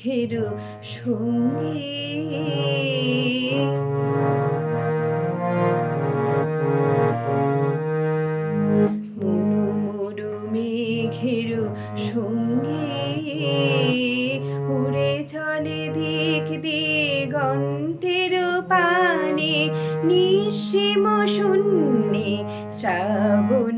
ঘেরু সঙ্গী।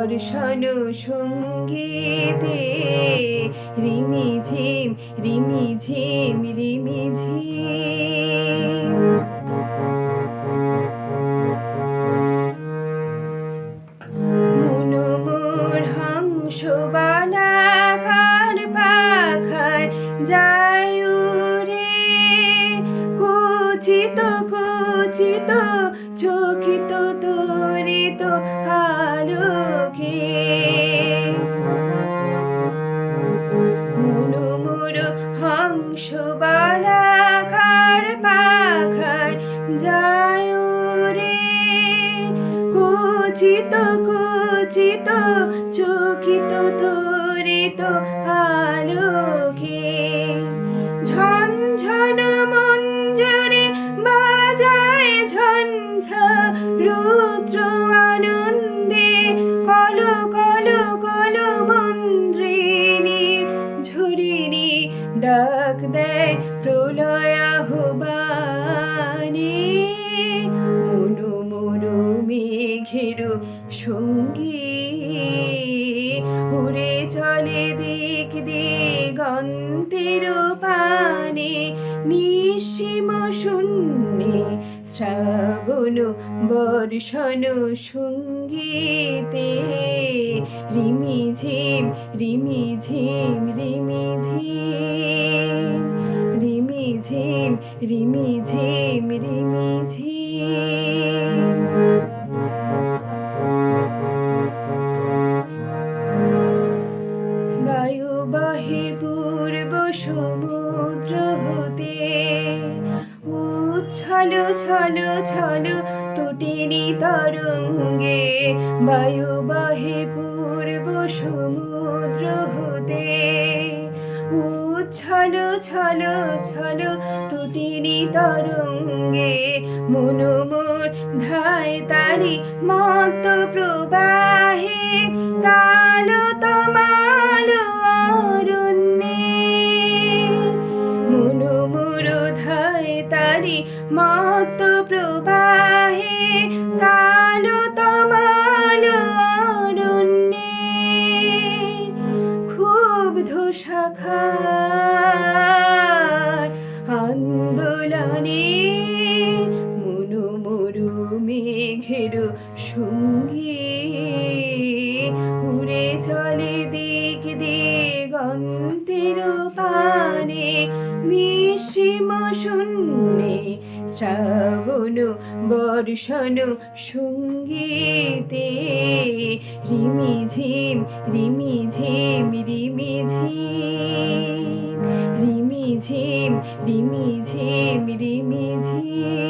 বর্ষণ সঙ্গীতে। রিমি ঝিম রিমি ঝিম রিমি ঝিম। পাখায় যায় চকিত তরিত হংস বালাকার পাখায় যায় উড়ে কুচিত কুচিত চকিত তরিত ডাক দেয় প্রলয় আহ্বানে মনো মনো মেঘের সঙ্গী উড়ে চলে দিক দিগন্তের পানে নিঃসীম শূন্যে শ্রাবণ বর্ষণ সঙ্গীতে রিমি ঝিম রিমি ঝিম রিমি ঝিম রিমি ঝিম রিমি ঝিম। বায়ু বাহে পূর্ব সমুদ্র হতে, উচ্ছল, ছল ছল তটিনী তরঙ্গে। বায়ু বাহে পূর্ব সমুদ্র হতে উচ্ছল ছল ছল তটিনী তরঙ্গে। মনোমোর ধায় তারি মত প্রবাহে, তাল তমাল অরণ্যে। মনোমোর ধায় তারি মত প্রবাহে, তাল তমাল শাখার আন্দোলনে মনো মরু মেঘের সঙ্গে শ্রাবণ বর্ষণ সঙ্গীতে রিমিঝিম রিমিঝিম রিমিঝিম। রিমিঝিম রিমিঝিম রিমিঝিম।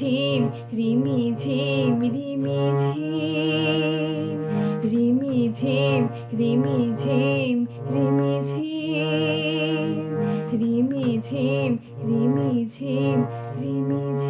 রিমি ঝিম রিমি ঝিম রিমি ঝিম ঝিম, রিমি ঝিম রিমি ঝিম রিমি ঝিম রিমি ঝিম রিমি ঝিম